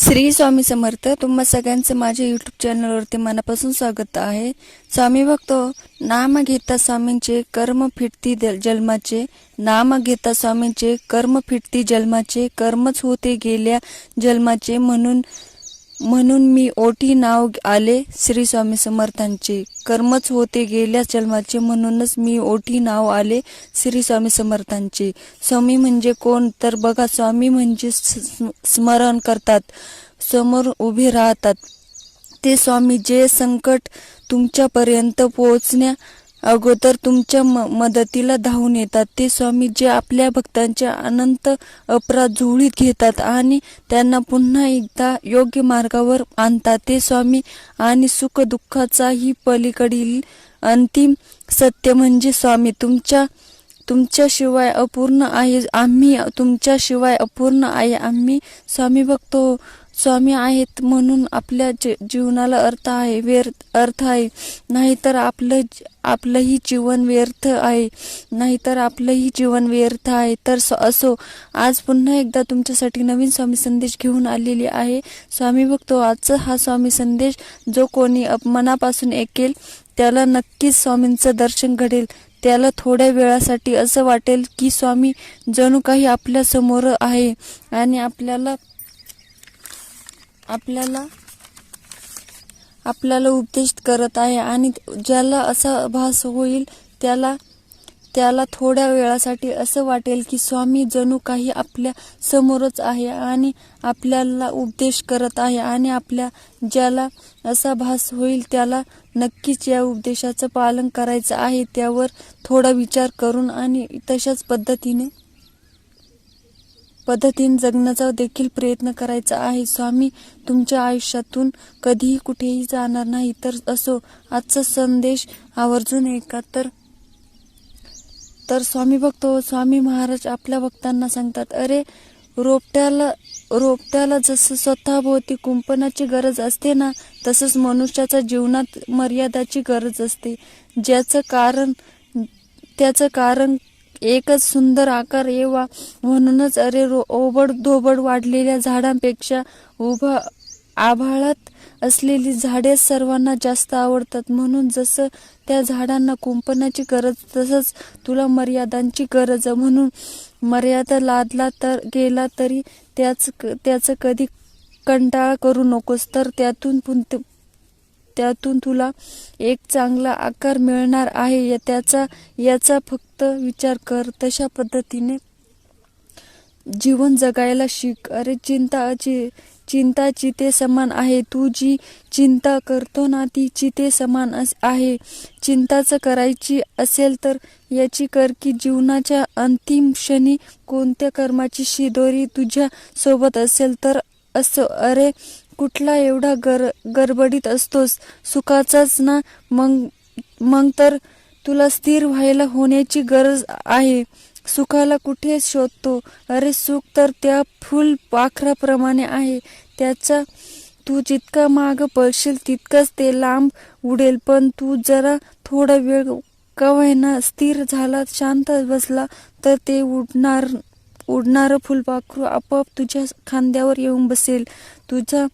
श्री स्वामी समर्थ तुम्हा सगळ्यांचं माझ्या युट्यूब चॅनलवरती मनापासून स्वागत आहे. स्वामी भक्तो नाम घेता स्वामींचे कर्म फिटती जन्माचे. नाम घेता स्वामींचे कर्म फिटती जन्माचे. कर्मच होते गेल्या जन्माचे म्हणून म्हणून मी ओटी नाव आले श्री स्वामी समर्थांचे. कर्मच होते गेल्या जन्माचे म्हणूनच मी ओटी नाव आले श्री स्वामी समर्थांचे. स्वामी म्हणजे कोण? तर बघा स्वामी म्हणजे स्मरण करतात समोर उभे राहतात. ते स्वामी जे संकट तुमच्यापर्यंत पोहोचण्या अगोदर तुमच्या म- मदतीला धावून येतात. ते स्वामी जे आपल्या भक्तांच्या अनंत अपराध जुळीत घेतात आणि त्यांना पुन्हा एकदा योग्य मार्गावर आणतात. ते स्वामी आणि सुख दुःखाचाही पलीकडील अंतिम सत्य म्हणजे स्वामी तुमच्या तुमच्याशिवाय अपूर्ण आहे आम्ही तुमच्याशिवाय अपूर्ण आहे आम्ही स्वामी बघतो स्वामी आहेत म्हणून आपल्या जीवनाला अर्थ आहे व्यर्थ अर्थ आहे. नाहीतर आपलं आपलंही जीवन व्यर्थ आहे. नाहीतर आपलंही जीवन व्यर्थ आहे. तर असो. आज पुन्हा एकदा तुमच्यासाठी नवीन स्वामी संदेश घेऊन आलेली आहे. स्वामी बघतो आजचा हा स्वामी संदेश जो कोणी अप- मनापासून ऐकेल त्याला नक्कीच स्वामींचं दर्शन घडेल. त्याला थोड्या वेळासाठी असं वाटेल की स्वामी जणू काही आपल्यासमोर आहे आणि आपल्याला आपल्याला आपल्याला उपदेश करत आहे आणि ज्याला असा भास होईल त्याला त्याला थोड्या वेळासाठी असं वाटेल की स्वामी जणू काही आपल्या समोरच आहे आणि आपल्याला उपदेश करत आहे आणि आपल्या ज्याला असा भास होईल त्याला नक्कीच या उपदेशाचं पालन करायचं आहे त्यावर थोडा विचार करून आणि तशाच पद्धतीने पद्धतीने जगण्याचा देखील प्रयत्न करायचा आहे. स्वामी तुमच्या आयुष्यातून कधीही कुठेही जाणार नाही तर असो. आजचा संदेश आवर्जून ऐका. तर तर स्वामी भक्तो स्वामी महाराज आपल्या भक्तांना सांगतात अरे रोपट्याला रोपट्याला जसं स्वतःभोवती कुंपणाची गरज असते ना तसंच मनुष्याच्या जीवनात मर्यादाची गरज असते. ज्याचं कारण त्याचं कारण एकच सुंदर आकार येवा म्हणूनच अरे रो ओबड धोबड वाढलेल्या झाडांपेक्षा उभा आभाळात असलेली झाडे सर्वांना जास्त आवडतात म्हणून जसं त्या झाडांना कुंपणाची गरज तसंच तुला मर्यादांची गरज आहे. म्हणून मर्यादा लादला तर गेला तरी त्याच त्याचं कधी कंटाळा करू नकोस तर त्यातून पुन- त्यातून तुला एक चांगला आकार मिळणार आहे. या- त्याचा याचा फक्त विचार कर. तशा पद्धतीने जीवन जगायला शिक. अरे चिंता चि चिंता चिते समान आहे. तू जी चिंता करतो ना ती चिते समान आहे. चिंताच करायची असेल तर याची कर की जीवनाच्या अंतिम क्षणी कोणत्या कर्माची शिदोरी तुझ्या सोबत असेल तर असं. अरे कुठला एवढा गर गडबडीत असतोस? सुखाचाच ना? मग मग तर तुला स्थिर व्हायला होण्याची गरज आहे. सुखाला कुठे शोधतो? अरे सुख तर त्या फुल पाखराप्रमाणे आहे. त्याचा तू जितका माग पळशील तितकंच ते लांब उडेल. पण तू जरा थोडा वेळ कवायना स्थिर झाला शांत बसला तर ते उडणार उडणारं फुलपाखरू आपोआप तुझ्या खांद्यावर येऊन बसेल. तुझा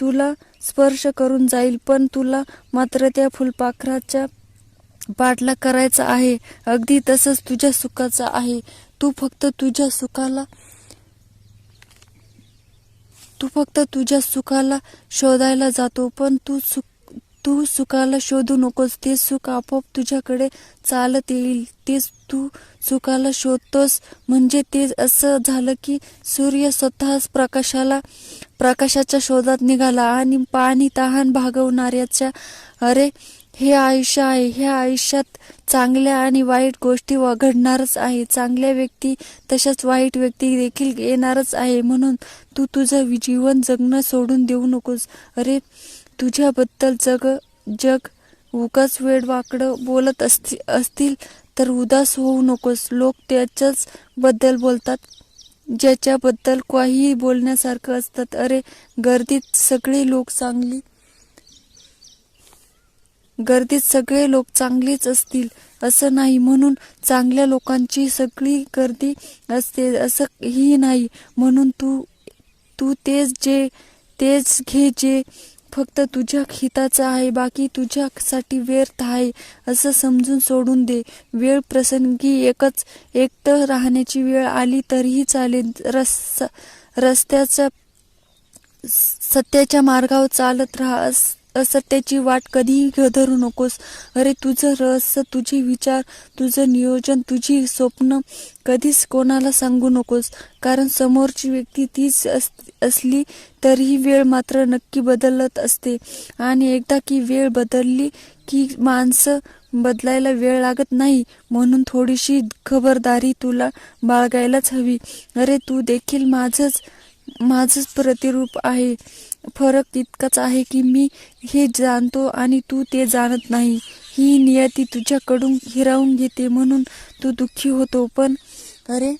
तुला स्पर्श करून जाईल पण तुला मात्र त्या फुलपाखराच्या पाठला करायचा आहे. अगदी तसंच तुझ्या सुखाचा आहे. तू फक्त तुझ्या सुखाला तू फक्त तुझ्या सुखाला शोधायला जातो पण तू सुख तू सुखाला शोधू नकोस ते सुख आपोआप तुझ्याकडे चालत येईल. तेच तू सुखाला शोधतोस. म्हणजे ते असं झालं की सूर्य स्वतःच प्रकाशाला प्रकाशाच्या शोधात निघाला आणि पाणी तहान भागवणाऱ्याच्या अरे हे आयुष्य आहे. ह्या आयुष्यात चांगल्या आणि वाईट गोष्टी व- घडणारच आहे. चांगल्या व्यक्ती तशाच वाईट व्यक्ती देखील येणारच आहे. म्हणून तू तुझं जीवन जगणं सोडून देऊ नकोस. अरे तुझ्याबद्दल जग जग उगाच वेडवाकडं बोलत असती असतील तर उदास होऊ नकोस. लोक त्याच्याच बद्दल बोलतात ज्याच्याबद्दल काहीही बोलण्यासारखं असतात. अरे गर्दीत सगळे लोक चांगली गर्दीत सगळे लोक चांगलेच असतील असं नाही. म्हणून चांगल्या लोकांची सगळी गर्दी असते असं ही नाही. म्हणून तू तू तेच जे तेच घे जे फक्त तुझ्या हिताचं आहे बाकी तुझ्यासाठी व्यर्थ आहे असं समजून सोडून दे. वेळ प्रसंगी एकच एकटं राहण्याची वेळ आली तरीही चालेल. रस रस्त्याच्या सत्याच्या मार्गावर चालत राहा. असत्याची वाट कधीही धरू नकोस. अरे तुझं रहस्य तुझे विचार तुझं नियोजन तुझी स्वप्न कधीच कोणाला सांगू नकोस. कारण समोरची व्यक्ती तीच अस असली तरीही वेळ मात्र नक्की बदलत असते. आणि एकदा की वेळ बदलली की माणसं बदलायला वेळ लागत नाही म्हणून थोडीशी खबरदारी तुला बाळगायलाच हवी. अरे तू देखील माझंच माझंच प्रतिरूप आहे. फरक इतकाच आहे की मी हे जाणतो आणि तू ते जाणत नाही. ही नियती तुझ्याकडून हिरावून घेते म्हणून तू दुःखी होतो. पण अरे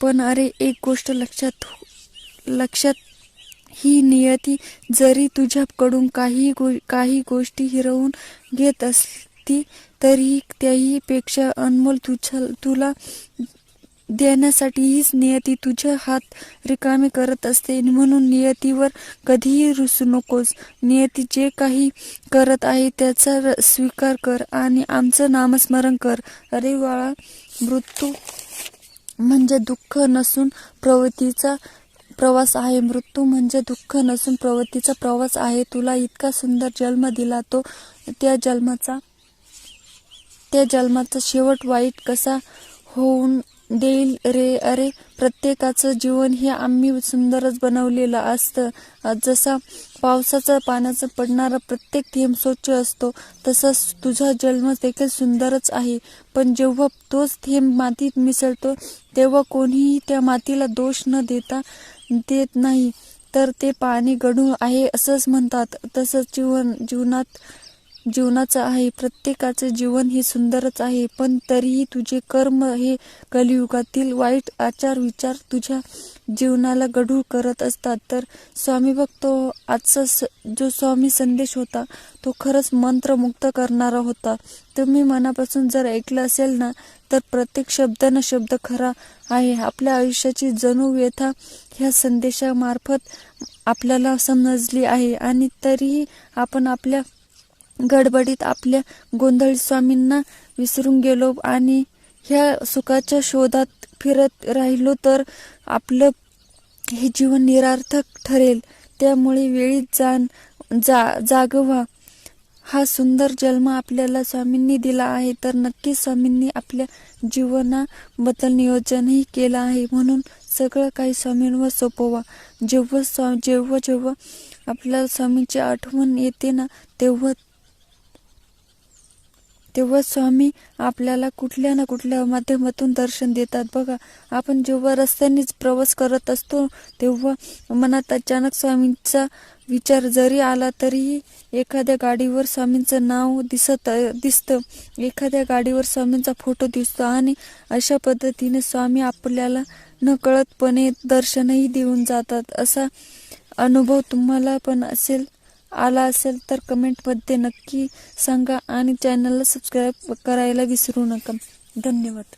पण अरे एक गोष्ट लक्षात हो, लक्षात ही नियती जरी तुझ्याकडून काही गो काही गोष्टी हिरवून घेत असती तरीही त्याहीपेक्षा अनमोल तुझ्या तुला देण्यासाठी हीच नियती तुझे हात रिकामे करत असते. म्हणून नियतीवर कधीही रुसू नकोस. नियती जे काही करत आहे त्याचा र- स्वीकार कर आणि आमचं नामस्मरण कर. अरे बाळा मृत्यू म्हणजे दुःख नसून प्रवृत्तीचा प्रवास आहे. मृत्यू म्हणजे दुःख नसून प्रवृत्तीचा प्रवास आहे. तुला इतका सुंदर जन्म दिला तो त्या जन्माचा त्या जन्माचा शेवट वाईट कसा होऊन देईल. रे अरे प्रत्येकाचं जीवन हे आम्ही सुंदरच बनवलेलं असतं. जसा पावसाचा पाण्याचा पडणारा प्रत्येक थेंब स्वच्छ असतो तसाच तुझा जन्म देखील सुंदरच आहे. पण जेव्हा तोच थेंब मातीत मिसळतो तेव्हा कोणीही त्या मातीला दोष न देता देत नाही. तर ते पाणी गढूळ आहे असंच म्हणतात. तसंच जीवन जीवनात जीवनाचं आहे प्रत्येकाचं जीवन हे सुंदरच आहे पण तरीही तुझे कर्म हे कलियुगातील वाईट आचार विचार तुझ्या जीवनाला गढूळ करत असतात. तर स्वामी भक्त आजचा स जो स्वामी संदेश होता तो खरंच मंत्रमुक्त करणारा होता. तुम्ही मनापासून जर ऐकलं असेल ना तर प्रत्येक शब्द न शब्द खरा आहे. आपल्या आयुष्याची जणू व्यथा ह्या संदेशामार्फत आपल्याला समजली आहे आणि तरीही आपण आपल्या गडबडीत आपल्या गोंधळी स्वामींना विसरून गेलो आणि ह्या सुखाच्या शोधात फिरत राहिलो तर आपलं हे जीवन निरार्थक ठरेल. त्यामुळे वेळीत जाण जा जागवा. हा सुंदर जन्म आपल्याला स्वामींनी दिला आहे तर नक्कीच स्वामींनी आपल्या जीवनाबद्दल नियोजनही केलं आहे. म्हणून सगळं काही स्वामींवर सोपवा. जेव्हा स्वा जेव्हा जेव्हा आपल्याला स्वामींची आठवण येते ना तेव्हा तेव्हा स्वामी आपल्याला कुठल्या ना कुठल्या माध्यमातून दर्शन देतात. बघा आपण जेव्हा रस्त्यानेच प्रवास करत असतो तेव्हा मनात अचानक स्वामींचा विचार जरी आला तरीही एखाद्या गाडीवर स्वामींचं नाव दिसत दिसतं. एखाद्या गाडीवर स्वामींचा फोटो दिसतो आणि अशा पद्धतीने स्वामी आपल्याला नकळतपणे दर्शनही देऊन जातात. असा अनुभव तुम्हाला पण असेल? आला असेल तर कमेंटमध्ये नक्की सांगा आणि चॅनलला सबस्क्राईब करायला विसरू नका. धन्यवाद.